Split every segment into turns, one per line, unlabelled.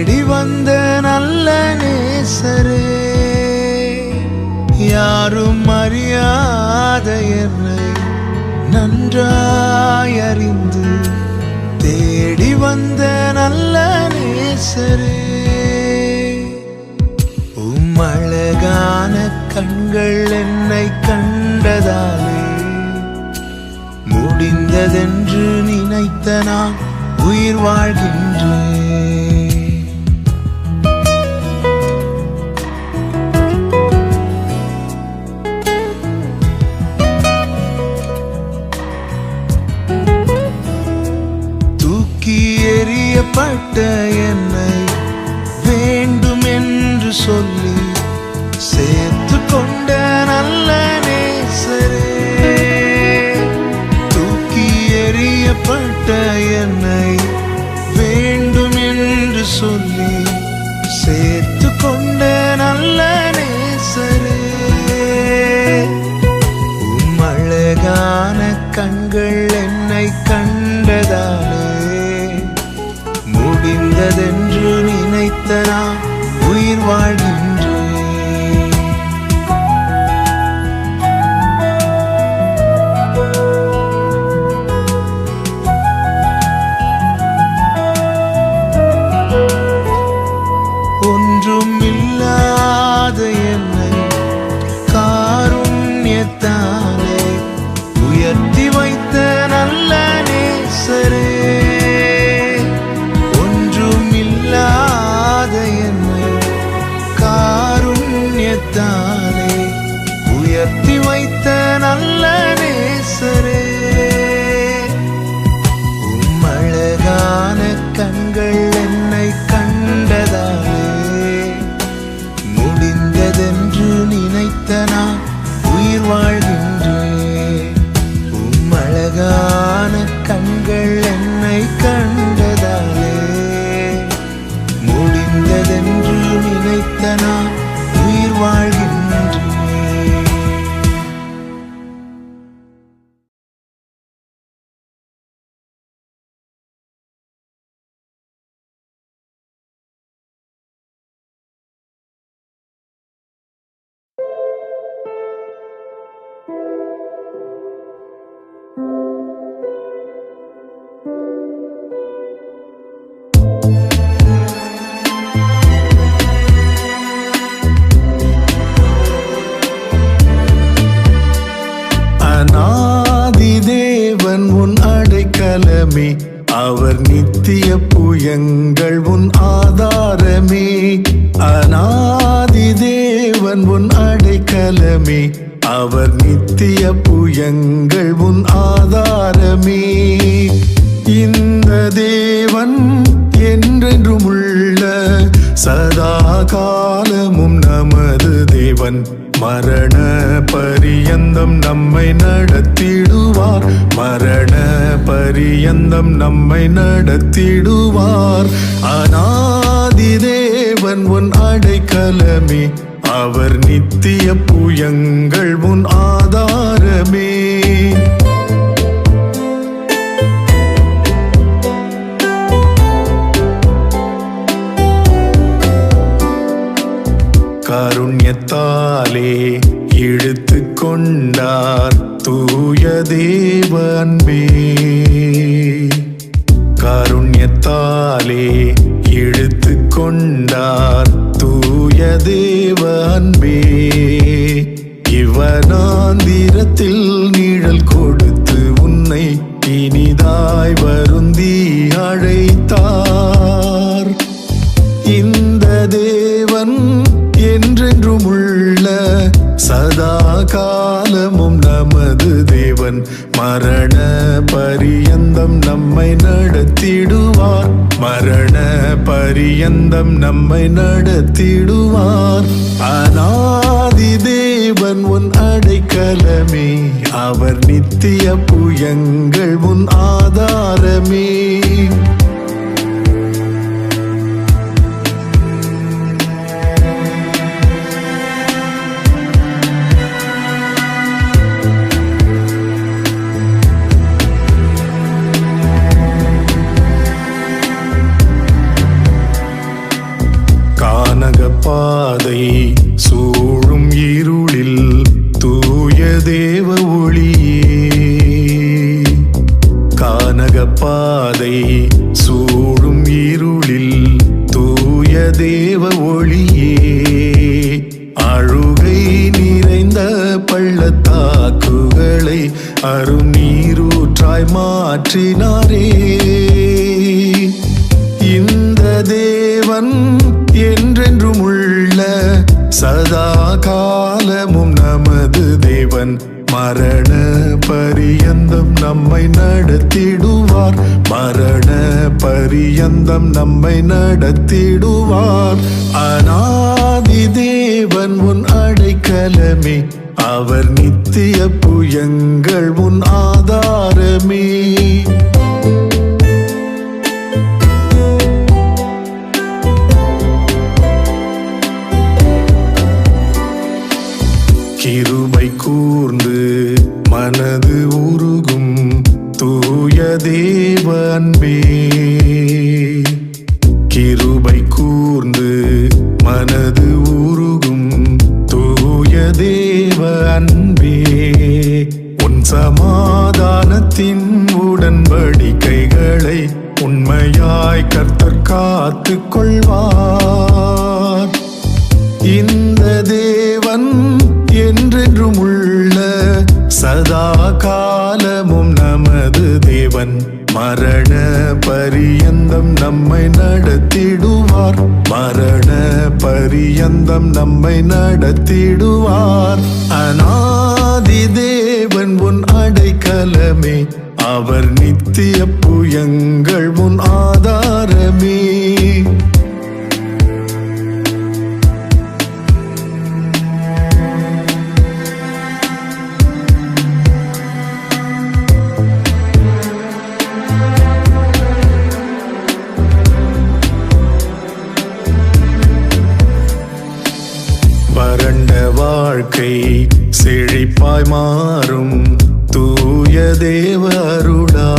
தேடி வந்த நல்ல நேசரே யாரும் அறியாத என்னை நன்றாயறிந்து தேடி வந்த நல்ல நேசரே. உம்மழகான கண்கள் என்னை கண்டதாலே முடிந்ததென்று நினைத்த நான் உயிர் வாழ்கின்றேன். விட்ட என்னை வேண்டும் என்று சொல்லி சேர்த்து கொண்ட நல்ல நேசரே. தூக்கி எறியப்பட்ட என்னை சதா காலமும் நமது தேவன். மரண பரியந்தம் நம்மை நடத்திடுவார். மரண பரியந்தம் நம்மை நடத்திடுவார். அநாதி தேவன் உன் அடைக்கலமே. அவர் நித்திய புயங்கள் உன் ஆதாரமே. காருண்யத்தாலே இழுத்து கொண்டார் தூய
தேவன்பே நம்மை நடத்திடுவார். மரண பரியந்தம் நம்மை நடத்திடுவார். ஆனால் தேவ ஒளியே. ஆதாரமே கிருபை கூர்ந்து மனது உருகும் தூய தேவ சமாதானத்தின் உடன்படிக்கைகளை உண்மையாய் கர்த்தர் காத்துக் கொள்வார் இந்த தேவன் என்றென்றும் உள்ள சதா காலமும் நமது தேவன். மரண பரியந்தம் நம்மை நடத்திடுவார். மரண பரியந்தம் நம்மை நடத்திடுவார். அநாதி தேவன் உன் அடைக்கலமே. அவர் நித்திய புயங்கள் உன் ஆதாரமே. வாழ்க்கை செழிப்பாய் மாறும். தூய தேவ அருளா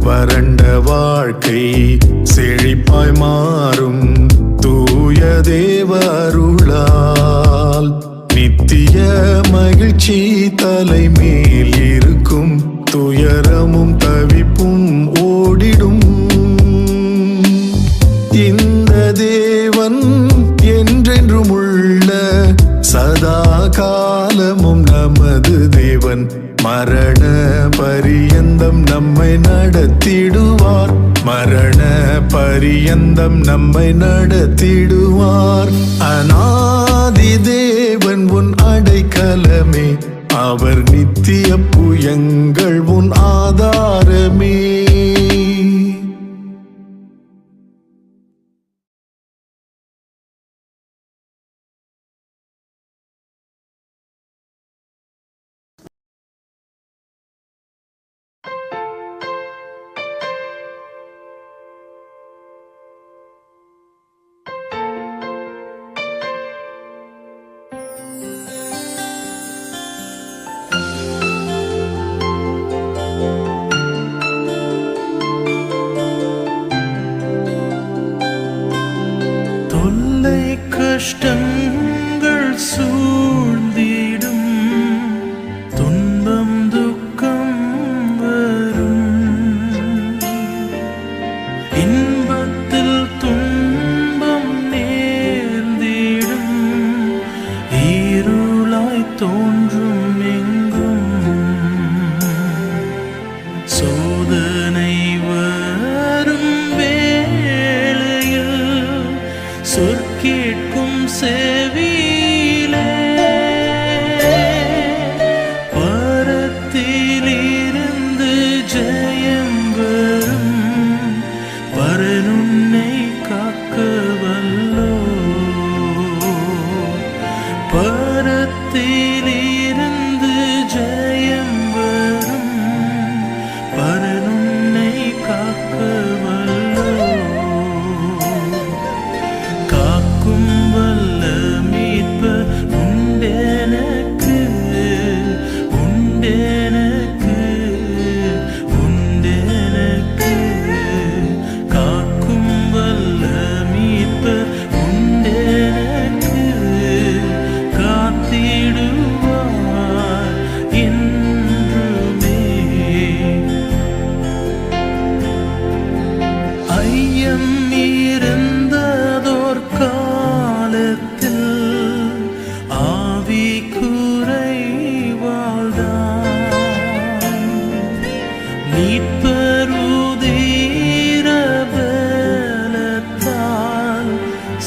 வறண்ட வாழ்க்கை செழிப்பாய் மாறும். தூய தேவ அருளால் நித்திய மகிழ்ச்சி தலைமேல் நமது தேவன். மரண பரியந்தம் நம்மை நடத்திடுவார். மரண பரியந்தம் நம்மை நடத்திடுவார். அநாதி தேவன் உன் அடைக்கலமே. அவர் நித்திய புயங்கள் உன் ஆதாரமே.
bestimmt.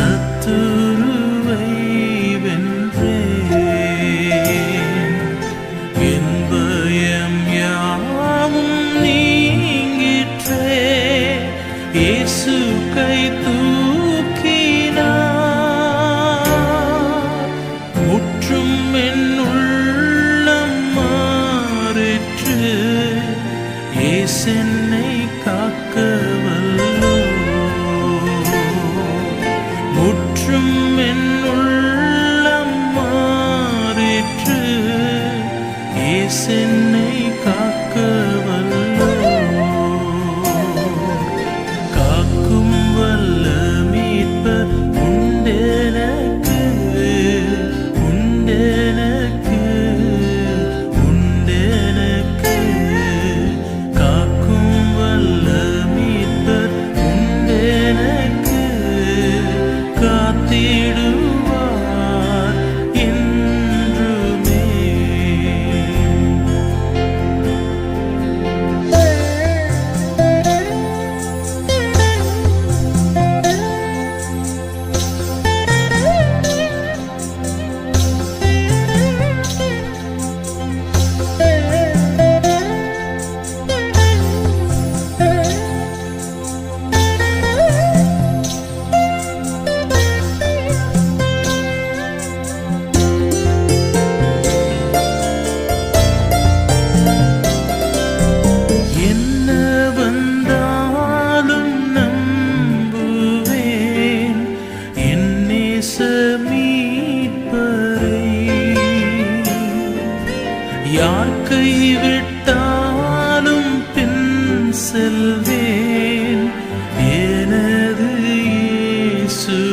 satu
예수